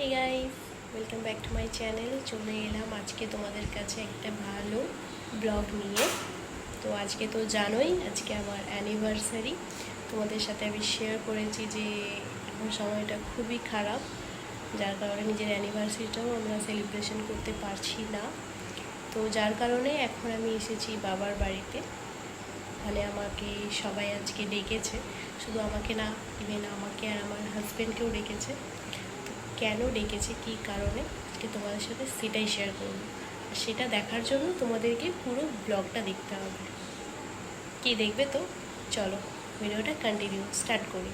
Hey guys welcome back to my channel চলে এলাম আজকে তোমাদের কাছে একটা ভালো ব্লগ নিয়ে। তো আজকে তো জানোই, আজকে আমার অ্যানিভার্সারি তোমাদের সাথে আমি শেয়ার করেছি যে এখন সময়টা খুবই খারাপ। যার কারণে নিজের অ্যানিভার্সারিটাও আমরা সেলিব্রেশন করতে পারছি না। তো যার কারণে এখন আমি এসেছি বাবার বাড়িতে। ওখানে আমাকে সবাই আজকে ডেকেছে। শুধু আমাকে না ইভেন আমাকে আর আমার হাজব্যান্ডকেও ডেকেছে। কেন ডেকেছে, কী কারণে, আজকে তোমাদের সাথে সেটাই শেয়ার করব। সেটা দেখার জন্য তোমাদেরকে পুরো ব্লগটা দেখতে হবে। কি দেখবে তো? চলো ভিডিওটা কন্টিনিউ স্টার্ট করি।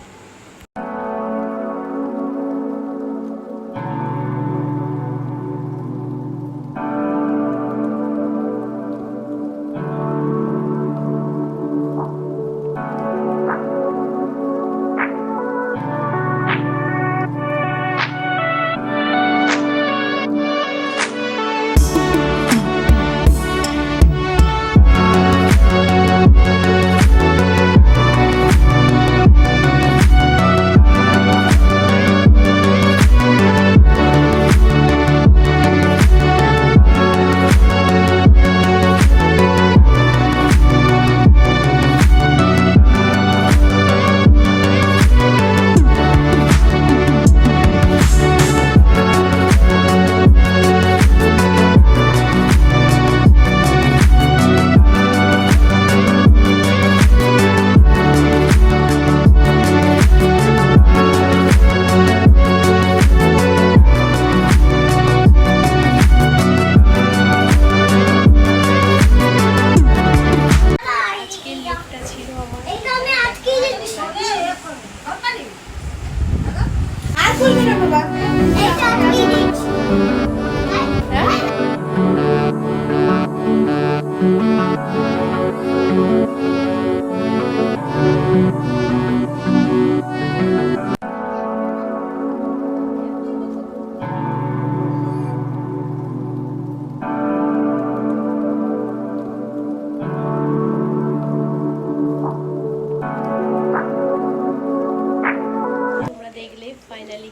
আর বলবি না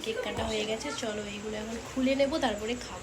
কেক কাটা হয়ে গেছে চলো এইগুলো এখন খুলে নেব তারপরে খাব।